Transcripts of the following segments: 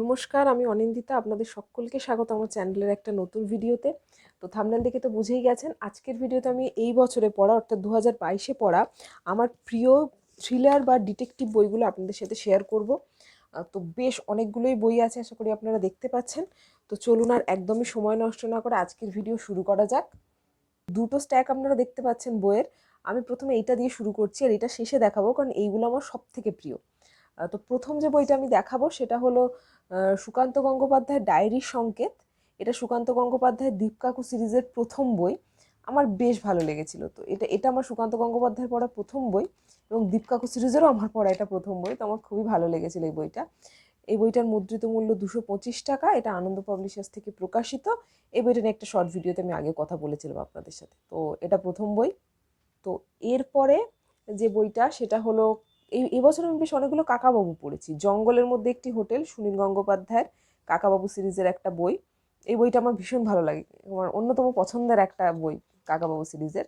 নমস্কার, আমি অনিন্দিতা, আপনাদের সকলকে স্বাগত আমার চ্যানেলের একটা নতুন ভিডিওতে। তো থামনেল দেখে তো বুঝেই গেছেন, আজকের ভিডিওতে আমি এই বছরে পড়া, অর্থাৎ দু হাজার বাইশে পড়া, আমার প্রিয় থ্রিলার বা ডিটেকটিভ বইগুলো আপনাদের সাথে শেয়ার করব। তো বেশ অনেকগুলোই বই আছে, আশা করি আপনারা দেখতে পাচ্ছেন। তো চলুন আর একদমই সময় নষ্ট না করে আজকের ভিডিও শুরু করা যাক। দুটো স্ট্যাক আপনারা দেখতে পাচ্ছেন বইয়ের। আমি প্রথমে এইটা দিয়ে শুরু করছি, আর এটা শেষে দেখাবো, কারণ এইগুলো আমার সব থেকে প্রিয়। তো প্রথম যে বইটা আমি দেখাবো সেটা হলো সুকান্ত গঙ্গোপাধ্যায়ের ডায়েরি সংকেত। এটা সুকান্ত গঙ্গোপাধ্যায়ের দীপকাকু সিরিজের প্রথম বই। আমার বেশ ভালো লেগেছিল। তো এটা এটা আমার সুকান্ত গঙ্গোপাধ্যায়ের পড়া প্রথম বই এবং দীপকাকু সিরিজেরও আমার পড়া এটা প্রথম বই। তো আমার খুবই ভালো লেগেছিল এই বইটা। এই বইটার মুদ্রিত মূল্য দুশো পঁচিশ টাকা। এটা আনন্দ পাবলিশার্স থেকে প্রকাশিত। এই বইটা নিয়ে একটা শর্ট ভিডিওতে আমি আগে কথা বলেছিলাম আপনাদের সাথে। তো এটা প্রথম বই। তো এরপরে যে বইটা, সেটা হলো এই এবছর আমি বেশ অনেকগুলো কাকাবাবু পড়েছি। জঙ্গলের মধ্যে একটি হোটেল, সুনীল গঙ্গোপাধ্যায়ের কাকাবাবু সিরিজের একটা বই। এই বইটা আমার ভীষণ ভালো লাগে। আমার অন্যতম পছন্দের একটা বই, কাকাবাবু সিরিজের।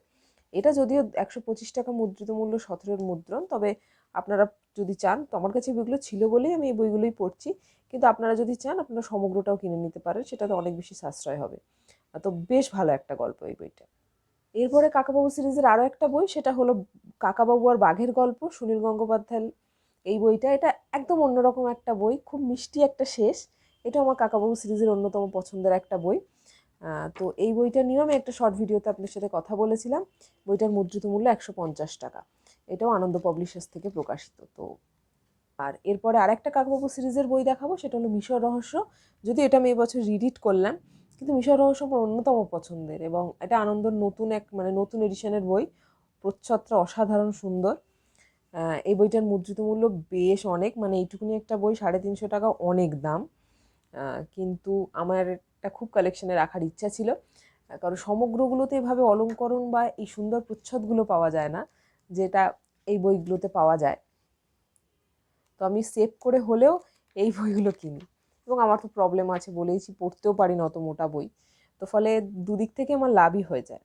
এটা যদিও একশো পঁচিশ টাকা মুদ্রিত মূল্য, সতেরোর মুদ্রণ, তবে আপনারা যদি চান, তো আমার কাছে বইগুলো ছিল বলেই আমি এই বইগুলোই পড়ছি। কিন্তু আপনারা যদি চান, আপনারা সমগ্রটাও কিনে নিতে পারেন, সেটাতে অনেক বেশি সাশ্রয় হবে। তো বেশ ভালো একটা গল্প এই বইটা। এরপরে কাকাবাবু সিরিজের আরও একটা বই, সেটা হলো কাকাবাবু আর বাঘের গল্প, সুনীল গঙ্গোপাধ্যায় এই বইটা। এটা একদম অন্যরকম একটা বই, খুব মিষ্টি একটা শেষ। এটা আমার কাকাবাবু সিরিজের অন্যতম পছন্দের একটা বই। তো এই বইটা নিয়েও আমি একটা শর্ট ভিডিওতে আপনার সাথে কথা বলেছিলাম। বইটার মুদ্রিত মূল্য একশো পঞ্চাশ টাকা। এটাও আনন্দ পাবলিশার্স থেকে প্রকাশিত। তো আর এরপরে আরেকটা কাকাবাবু সিরিজের বই দেখাবো, সেটা হলো মিশর রহস্য। যদি এটা আমি এবছর রিডিট করলাম কিন্তু মিশর রহস্য আমার অন্যতম পছন্দের এবং এটা আনন্দর নতুন এক মানে নতুন এডিশনের বই। প্রচ্ছদটা অসাধারণ সুন্দর। এই বইটার মুদ্রিত মূল্য বেশ অনেক মানে এইটুকুনি একটা বই সাড়ে তিনশো টাকা অনেক দাম। কিন্তু আমার একটা খুব কালেকশনে রাখার ইচ্ছা ছিল। কারণ সমগ্রগুলোতে এভাবে অলঙ্করণ বা এই সুন্দর প্রচ্ছদগুলো পাওয়া যায় না, যেটা এই বইগুলোতে পাওয়া যায়। তো আমি সেভ করে হলেও এই বইগুলো কিনি। এবং আমার তো প্রবলেম আছে বলেইছি, পড়তেও পারি না অত মোটা বই। তো ফলে দুদিক থেকে আমার লাভই হয়ে যায়।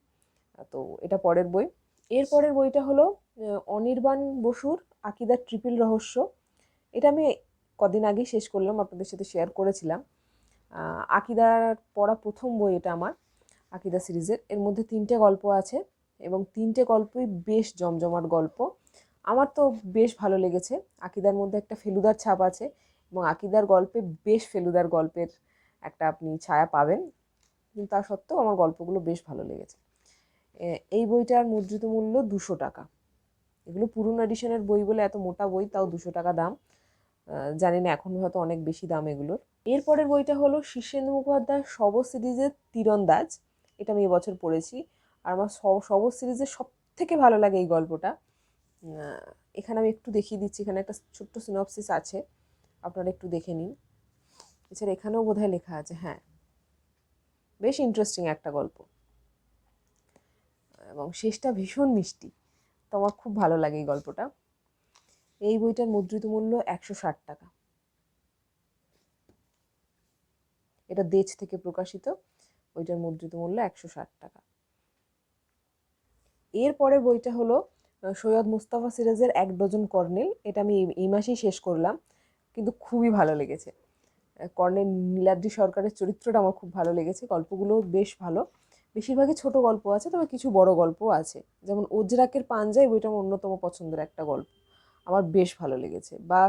তো এটা পরের বই। এর পরের বইটা হলো অনির্বাণ বসুর আকিদার ট্রিপল রহস্য। এটা আমি কদিন আগেই শেষ করলাম, আপনাদের সাথে শেয়ার করেছিলাম। আকিদার পড়া প্রথম বই এটা আমার, আকিদা সিরিজের। এর মধ্যে তিনটে গল্প আছে এবং তিনটে গল্পই বেশ জমজমাট গল্প। আমার তো বেশ ভালো লেগেছে। আকিদার মধ্যে একটা ফেলুদার ছাপ আছে। এবং আকিদার গল্পে বেশ ফেলুদার গল্পের একটা আপনি ছায়া পাবেন। কিন্তু তা সত্ত্বেও আমার গল্পগুলো বেশ ভালো লেগেছে। এই বইটার মুদ্রিত মূল্য দুশো টাকা। এগুলো পুরনো এডিশনের বই বলে এত মোটা বই, তাও দুশো টাকা দাম। জানি না, এখন হয়তো অনেক বেশি দাম এগুলোর। এরপরের বইটা হলো শীর্ষেন্দু মুখোপাধ্যায় শব সিরিজের তীরন্দাজ এটা আমি এবছর পড়েছি। আর আমার শব সিরিজের সব থেকে ভালো লাগে এই গল্পটা। এখানে আমি একটু দেখিয়ে দিচ্ছি। এখানে একটা ছোট্ট সিনপসিস আছে। আপনারা একটু দেখে নিন। এছাড়া এখানেও বোধহয় লেখা আছে হ্যাঁ। বেশ ইন্টারেস্টিং একটা গল্প। এবং শেষটা ভীষণ মিষ্টি। তো আমার খুব ভালো লাগে এই গল্পটা। এই বইটার মুদ্রিত মূল্য একশো ষাট টাকা। এটা দেশ থেকে প্রকাশিত। বইটার মুদ্রিত মূল্য একশো ষাট টাকা। এরপরে বইটা হলো সৈয়দ মুস্তাফা সিরাজের এক ডজন কর্নেল। এটা আমি এই- এই মাসেই শেষ করলাম। কিন্তু খুবই ভালো লেগেছে। কর্নেল নীলাদ্রি সরকারের চরিত্রটা আমার খুব ভালো লেগেছে, গল্পগুলো বেশ ভালো। বেশিরভাগই ছোট গল্প আছে, তবে কিছু বড় গল্পও আছে। যেমন ওজরাকের পাঞ্জায় বইটা আমার অন্যতম পছন্দের একটা গল্প। আমার বেশ ভালো লেগেছে। বা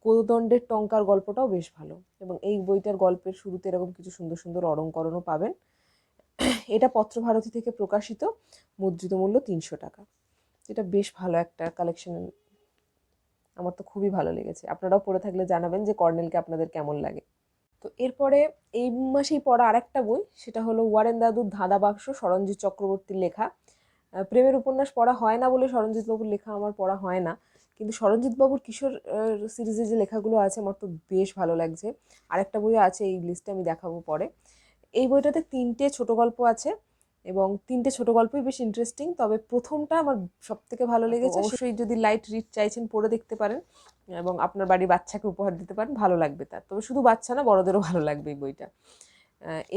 কোদণ্ডের টঙ্কার গল্পটাও বেশ ভালো। এবং এই বইটার গল্পের শুরুতে এরকম কিছু সুন্দর সুন্দর অলঙ্করণও পাবেন। এটা পত্রভারতী থেকে প্রকাশিত, মুদ্রিত মূল্য তিনশো টাকা। এটা বেশ ভালো একটা কালেকশন আমার তো খুবই ভালো লেগেছে। আপনারাও পড়ে থাকলে জানাবেন যে কর্নেলকে আপনাদের কেমন লাগে। তো এরপরে এই মাসেই পড়া আরেকটা বই, সেটা হলো ওয়ারেন দাদুর ধাঁধা বাক্স সরঞ্জিৎ চক্রবর্তীর লেখা। প্রেমের উপন্যাস পড়া হয় না বলে সরঞ্জিৎ বাবুর লেখা আমার পড়া হয় না। কিন্তু সরঞ্জিৎ বাবুর কিশোর সিরিজের যে লেখাগুলো আছে আমার তো বেশ ভালো লাগছে। আরেকটা বইও আছে, এই লিস্টে আমি দেখাবো পরে। এই বইটাতে তিনটে ছোট গল্প আছে। এবং তিনটে ছোট গল্পই বেশ ইন্টারেস্টিং তবে প্রথমটা আমার সব থেকে ভালো লেগেছে। অবশ্যই। যদি লাইট রিড চাইছেন পড়ে দেখতে পারেন এবং আপনার বাড়ির বাচ্চাকে উপহার দিতে পারেন ভালো লাগবে তার। তবে শুধু বাচ্চা না বড়দেরও ভালো লাগবে এই বইটা।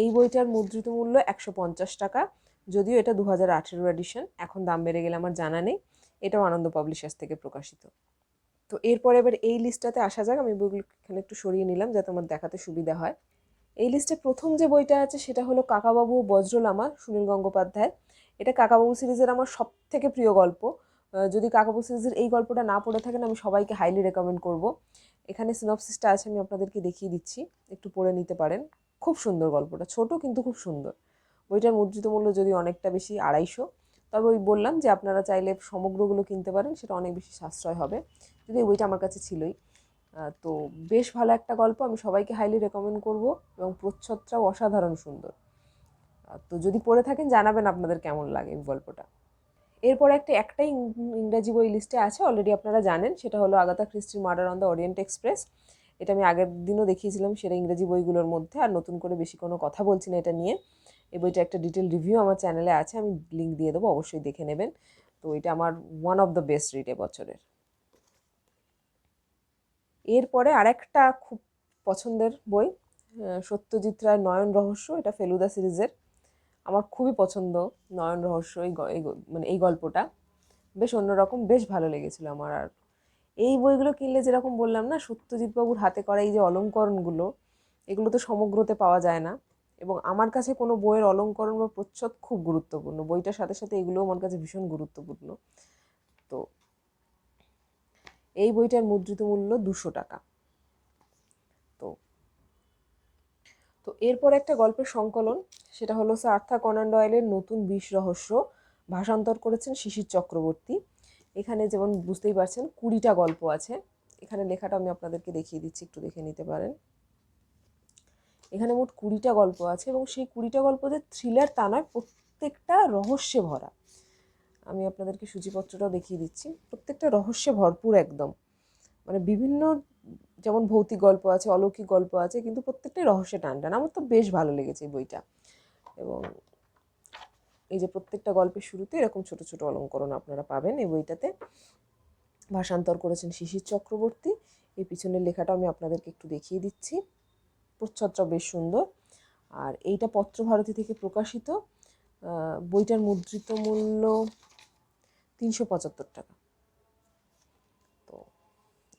এই বইটার মুদ্রিত মূল্য একশো পঞ্চাশ টাকা যদিও এটা দু হাজার আঠেরো এডিশন এখন দাম বেড়ে গেলে আমার জানা নেই। এটাও আনন্দ পাবলিশার্স থেকে প্রকাশিত। তো এরপরে এবার এই লিস্টটাতে আসা যাক আমি বইগুলো এখানে একটু সরিয়ে নিলাম যাতে আমার দেখাতে সুবিধা হয়। এই লিস্টে প্রথম যে বইটা আছে সেটা হলো কাকাবাবু ও বজ্রলামা, সুনীল গঙ্গোপাধ্যায়। এটা কাকাবাবু সিরিজের আমার সব থেকে প্রিয় গল্প। যদি কাকাবাবু সিরিজের এই গল্পটা না পড়ে থাকেন, আমি সবাইকে হাইলি রেকমেন্ড করব। এখানে সিনপসিসটা আছে, আমি আপনাদেরকে দেখিয়ে দিচ্ছি। একটু পড়ে নিতে পারেন। খুব সুন্দর গল্পটা। ছোট কিন্তু খুব সুন্দর। বইটার মুদ্রিত মূল্য যদি অনেকটা বেশি, আড়াইশো। তবে ওই বললাম যে, আপনারা চাইলে সমগ্রগুলো কিনতে পারেন, সেটা অনেক বেশি সাশ্রয় হবে। যদি বইটা আমার কাছে ছিলই। তো বেশ ভালো একটা গল্প। আমি সবাইকে হাইলি রেকমেন্ড করব এবং প্রচ্ছদটাও অসাধারণ সুন্দর। তো যদি পড়ে থাকেন, জানাবেন আপনাদের কেমন লাগে এই গল্পটা। এরপরে একটা একটাই ইংরাজি বই লিস্টে আছে অলরেডি আপনারা জানেন। সেটা হলো Agatha ক্রিস্টির murder on the Orient Express. এটা আমি আগের দিনও দেখিয়েছিলাম সেটা ইংরেজি বইগুলোর মধ্যে। আর নতুন করে বেশি কোনো কথা বলছি না এটা নিয়ে। এই বইটা একটা ডিটেল রিভিউ আমার চ্যানেলে আছে, আমি লিঙ্ক দিয়ে দেবো, অবশ্যই দেখে নেবেন। তো এটা আমার one of the best read বছরের। এরপরে আরেকটা খুব পছন্দের বই সত্যজিৎ রায় নয়ন রহস্য, এটা ফেলুদা সিরিজের। আমার খুবই পছন্দ নয়ন রহস্য, এই মানে এই গল্পটা। বেশ অন্যরকম, বেশ ভালো লেগেছিল আমার। আর এই বইগুলো কিনলে যেরকম বললাম না সত্যজিৎ বাবুর হাতে করা এই যে অলঙ্করণগুলো, এগুলো তো সমগ্রতে পাওয়া যায় না। এবং আমার কাছে কোনো বইয়ের অলঙ্করণ বা প্রচ্ছদ খুব গুরুত্বপূর্ণ। বইটার সাথে সাথে এগুলোও আমার কাছে ভীষণ গুরুত্বপূর্ণ। তো এই বইটার মুদ্রিত মূল্য দুশো টাকা। তো তো এরপর একটা গল্পের সংকলন, সেটা হলো স্যার আর্থার কনান ডয়েলের নতুন বিষ রহস্য, ভাষান্তর করেছেন শিশির চক্রবর্তী। এখানে যেমন বুঝতেই পারছেন, কুড়িটা গল্প আছে। এখানে লেখাটা আমি আপনাদেরকে দেখিয়ে দিচ্ছি, একটু দেখে নিতে পারেন। এখানে মোট কুড়িটা গল্প আছে এবং সেই কুড়িটা গল্প যে থ্রিলার তা প্রত্যেকটা রহস্যে ভরা। আমি আপনাদেরকে সূচিপত্রটাও দেখিয়ে দিচ্ছি। প্রত্যেকটা রহস্যে ভরপুর একদম। মানে বিভিন্ন যেমন ভৌতিক গল্প আছে, অলৌকিক গল্প আছে, কিন্তু প্রত্যেকটাই রহস্যে টান টান আমার তো বেশ ভালো লেগেছে এই বইটা। এবং এই যে প্রত্যেকটা গল্পের শুরুতে এরকম ছোট ছোট অলঙ্করণ আপনারা পাবেন এই বইটাতে। ভাষান্তর করেছেন শিশির চক্রবর্তী। এই পিছনের লেখাটা আমি আপনাদেরকে একটু দেখিয়ে দিচ্ছি। প্রচ্ছদটাও বেশ সুন্দর। আর এইটা পত্রভারতী থেকে প্রকাশিত। বইটার মুদ্রিত মূল্য তিনশো পঁচাত্তর টাকা। তো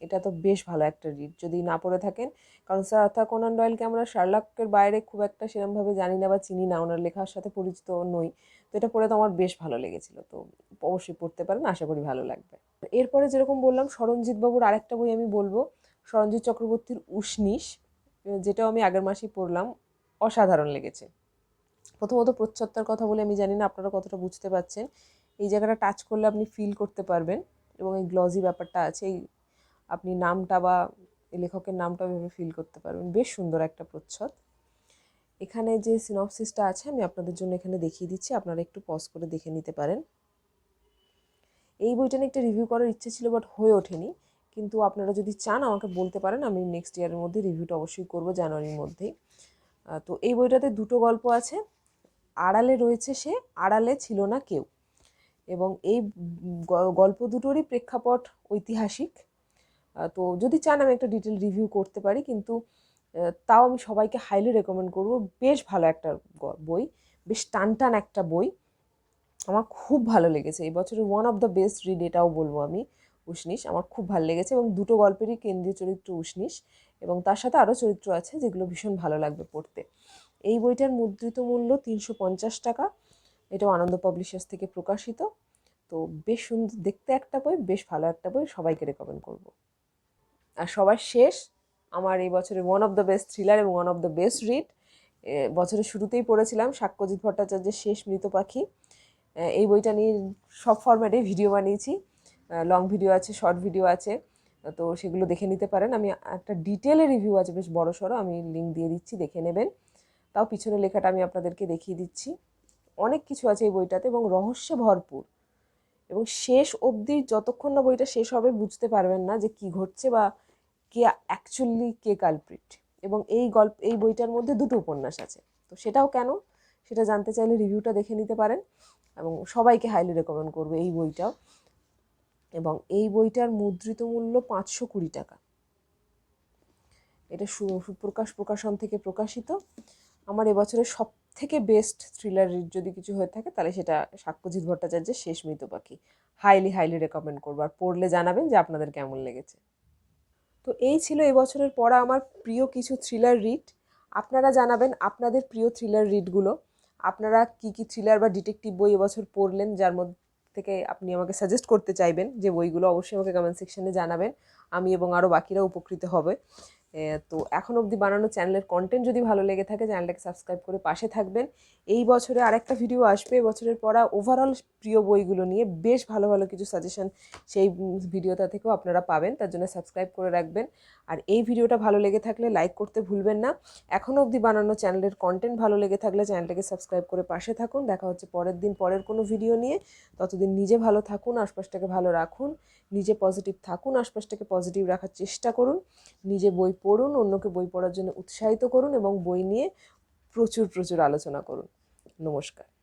এটা তো বেশ ভালো একটা রিড যদি না পড়ে থাকেন, কারণ স্যার আর্থার কোনান ডয়েলকে আমরা শার্লাকের বাইরে খুব একটা সেরমভাবে জানি না বা চিনি না, ওনার লেখার সাথে পরিচিত নই। তো এটা পড়ে তো আমার বেশ ভালো লেগেছিল। তো অবশ্যই পড়তে পারেন, আশা করি ভালো লাগবে। এরপরে যেরকম বললাম সরঞ্জিৎ বাবুর আরেকটা বই আমি বলব সরঞ্জিৎ চক্রবর্তীর উষ্ণিস যেটাও আমি আগের মাসেই পড়লাম, অসাধারণ লেগেছে। প্রথমত প্রচ্ছত্তার কথা বলে আমি জানি না, আপনারা কতটা বুঝতে পারছেন। এই জায়গাটা টাচ করলে আপনি ফিল করতে পারবেন এবং এই গ্লজি ব্যাপারটা আছে আপনি নামটা বা লেখকের নামটা ভেবে ফিল করতে পারবেন। বেশ সুন্দর একটা প্রচ্ছদ। এখানে যে সিনপসিসটা আছে, আমি আপনাদের জন্য এখানে দেখিয়ে দিচ্ছি, আপনারা একটু পজ করে দেখে নিতে পারেন। এই বইটা নিয়ে একটা রিভিউ করার ইচ্ছে ছিল বাট হয়ে ওঠেনি। কিন্তু আপনারা যদি চান, আমাকে বলতে পারেন, আমি নেক্সট ইয়ারের মধ্যে রিভিউটা অবশ্যই করব, জানুয়ারির মধ্যেই তো এই বইটাতে দুটো গল্প আছে। আড়ালে রয়েছে সে, আড়ালে ছিল না কেউ। এবং এই গল্প দুটোরই প্রেক্ষাপট ঐতিহাসিক। তো যদি চান আমি একটা ডিটেল রিভিউ করতে পারি, কিন্তু তাও আমি সবাইকে হাইলি রেকমেন্ড করব। বেশ ভালো একটা বই, বেশ টান টান একটা বই। আমার খুব ভালো লেগেছে। এই বছরের one of the best read এটাও বলব আমি উষ্ণিস আমার খুব ভালো লেগেছে এবং দুটো গল্পেরই কেন্দ্রীয় চরিত্র উষ্ণিস এবং তার সাথে আরও চরিত্র আছে যেগুলো ভীষণ ভালো লাগবে পড়তে। এই বইটার মুদ্রিত মূল্য তিনশো পঞ্চাশ টাকা। এটাও আনন্দ পাবলিশার্স থেকে প্রকাশিত। তো বেশ সুন্দর, দেখতে একটা বই, বেশ ভালো একটা বই, সবাইকে রেকমেন্ড করব। আর সবার শেষ, আমার এই বছরের one of the best thriller এবং one of the best read বছরের শুরুতেই পড়েছিলাম সাক্ষ্যজিৎ ভট্টাচার্যের শেষ মৃত পাখি। এই বইটা নিয়ে সব ফরম্যাটে ভিডিও বানিয়েছি। লং ভিডিও আছে শর্ট ভিডিও আছে, তো সেগুলো দেখে নিতে পারেন। আমি একটা ডিটেলে রিভিউ আছে, বেশ বড় সড়ো আমি লিঙ্ক দিয়ে দিচ্ছি, দেখে নেবেন। তাও পিছনে লেখাটা আমি আপনাদেরকে দেখিয়ে দিচ্ছি। অনেক কিছু আছে এই বইটাতে এবং রহস্যে ভরপুর। এবং শেষ অবধি যতক্ষণ না বইটা শেষ হবে বুঝতে পারবেন না যে কি ঘটছে বা কে অ্যাকচুয়ালি কে কালপ্রিট এবং এই গল্প, এই বইটার মধ্যে দুটো উপন্যাস আছে। তো সেটাও কেন? সেটা জানতে চাইলে রিভিউটা দেখে নিতে পারেন। এবং সবাইকে হাইলি রেকমেন্ড করব এই বইটাও। এবং এই বইটার মুদ্রিত মূল্য পাঁচশো কুড়ি টাকা। এটা সুপ্রকাশ প্রকাশন থেকে প্রকাশিত। আমার এবছরের সব থেকে বেস্ট থ্রিলার রিড যদি কিছু হয়ে থাকে, তাহলে সেটা সাক্ষ্যজিৎ ভট্টাচার্যের শেষ মৃত পাখি। হাইলি হাইলি রেকমেন্ড করব। আর পড়লে জানাবেন যে আপনাদের কেমন লেগেছে। তো এই ছিল এবছরের পড়া আমার প্রিয় কিছু থ্রিলার রিড আপনারা জানাবেন আপনাদের প্রিয় থ্রিলার রিডগুলো আপনারা কি কি থ্রিলার বা ডিটেকটিভ বই এবছর পড়লেন, যার মধ্যে থেকে আপনি আমাকে সাজেস্ট করতে চাইবেন, যে বইগুলো অবশ্যই আমাকে কমেন্ট সেকশনে জানাবেন। আমি এবং আরও বাকিরা উপকৃত হবে। তো এখন অবধি বানানো চ্যানেলের কন্টেন্ট যদি ভালো লেগে থাকে, চ্যানেলটাকে সাবস্ক্রাইব করে পাশে থাকবেন। এই বছরে আরেকটা ভিডিও আসবে। বছরের পড়া ওভারঅল প্রিয় বইগুলো নিয়ে বেশ ভালো ভালো কিছু সাজেশন সেই ভিডিওটা থেকেও আপনারা পাবেন। তার জন্য সাবস্ক্রাইব করে রাখবেন। আর এই ভিডিওটা ভালো লেগে থাকলে লাইক করতে ভুলবেন না। এখনও অবধি বানানো চ্যানেলের কন্টেন্ট ভালো লেগে থাকলে চ্যানেলটাকে সাবস্ক্রাইব করে পাশে থাকুন। দেখা হচ্ছে পরের দিন পরের কোনো ভিডিও নিয়ে। ততদিন নিজে ভালো থাকুন, আশপাশটাকে ভালো রাখুন। নিজে পজিটিভ থাকুন, আশপাশটাকে পজিটিভ রাখার চেষ্টা করুন। নিজে বই পড়ুন, অন্যকে বই পড়ার জন্য উৎসাহিত করুন এবং বই নিয়ে প্রচুর প্রচুর আলোচনা করুন। নমস্কার।